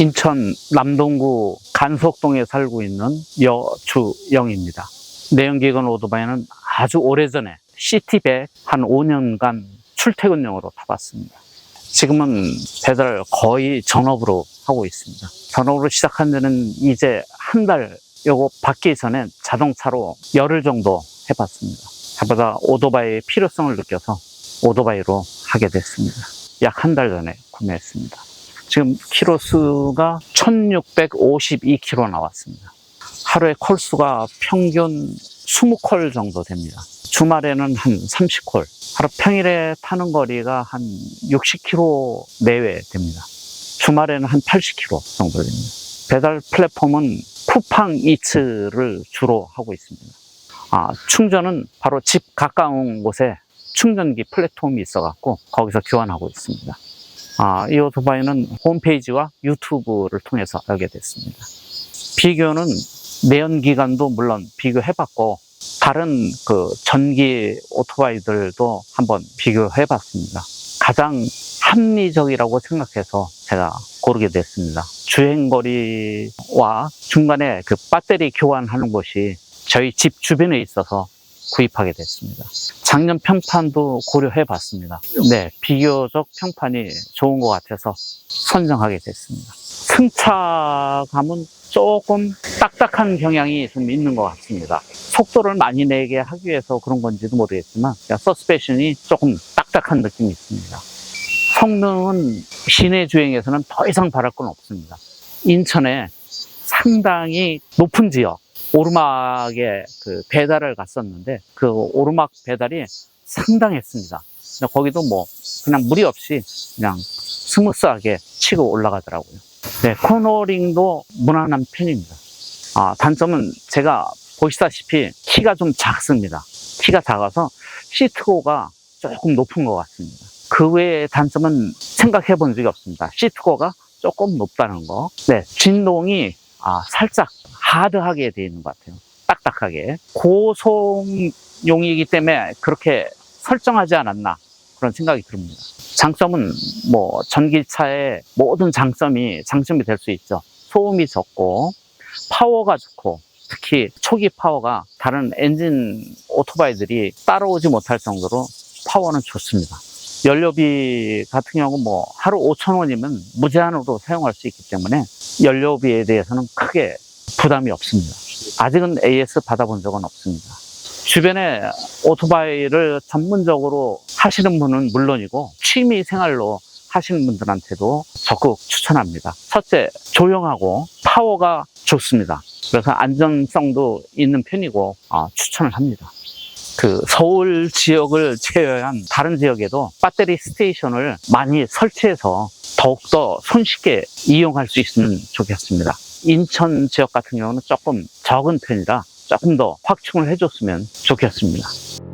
인천 남동구 간석동에 살고 있는 여주영입니다. 내연기관 오토바이는 아주 오래전에 시티백 한 5년간 출퇴근용으로 타봤습니다. 지금은 배달 거의 전업으로 하고 있습니다. 전업으로 시작한 지는 이제 한 달 요거 받기 전엔 자동차로 열흘 정도 해봤습니다. 해보다 오토바이의 필요성을 느껴서 오토바이로 하게 됐습니다. 약 한 달 전에 구매했습니다. 지금 키로 수가 1652km 나왔습니다. 하루에 콜 수가 평균 20콜 정도 됩니다. 주말에는 한 30콜. 하루 평일에 타는 거리가 한 60km 내외 됩니다. 주말에는 한 80km 정도 됩니다. 배달 플랫폼은 쿠팡 이츠를 주로 하고 있습니다. 아, 충전은 바로 집 가까운 곳에 충전기 플랫폼이 있어갖고 거기서 교환하고 있습니다. 아, 이 오토바이는 홈페이지와 유튜브를 통해서 알게 됐습니다. 비교는 내연 기관도 물론 비교해봤고 다른 그 전기 오토바이들도 한번 비교해봤습니다. 가장 합리적이라고 생각해서 제가 고르게 됐습니다. 주행거리와 중간에 그 배터리 교환하는 곳이 저희 집 주변에 있어서 구입하게 됐습니다. 작년 평판도 고려해 봤습니다. 네, 비교적 평판이 좋은 것 같아서 선정하게 됐습니다. 승차감은 조금 딱딱한 경향이 좀 있는 것 같습니다. 속도를 많이 내게 하기 위해서 그런 건지도 모르겠지만 서스페션이 조금 딱딱한 느낌이 있습니다. 성능은 시내 주행에서는 더 이상 바랄 건 없습니다. 인천에 상당히 높은 지역, 오르막에 그 배달을 갔었는데 그 오르막 배달이 상당했습니다. 거기도 뭐 그냥 무리 없이 그냥 스무스하게 치고 올라가더라고요. 네, 코너링도 무난한 편입니다. 아, 단점은 제가 보시다시피 키가 좀 작습니다. 키가 작아서 시트고가 조금 높은 것 같습니다. 그 외의 단점은 생각해 본 적이 없습니다. 시트고가 조금 높다는 거. 네, 진동이 아, 살짝 하드하게 되어 있는 것 같아요. 딱딱하게. 고소용이기 때문에 그렇게 설정하지 않았나 그런 생각이 듭니다. 장점은 뭐 전기차의 모든 장점이 장점이 될 수 있죠. 소음이 적고 파워가 좋고 특히 초기 파워가 다른 엔진 오토바이들이 따라오지 못할 정도로 파워는 좋습니다. 연료비 같은 경우는 뭐 하루 5천 원이면 무제한으로 사용할 수 있기 때문에 연료비에 대해서는 크게 부담이 없습니다. 아직은 AS 받아본 적은 없습니다. 주변에 오토바이를 전문적으로 하시는 분은 물론이고 취미 생활로 하시는 분들한테도 적극 추천합니다. 첫째, 조용하고 파워가 좋습니다. 그래서 안전성도 있는 편이고 아, 추천을 합니다. 그 서울 지역을 제외한 다른 지역에도 배터리 스테이션을 많이 설치해서 더욱더 손쉽게 이용할 수 있으면 좋겠습니다. 인천 지역 같은 경우는 조금 적은 편이라 조금 더 확충을 해줬으면 좋겠습니다.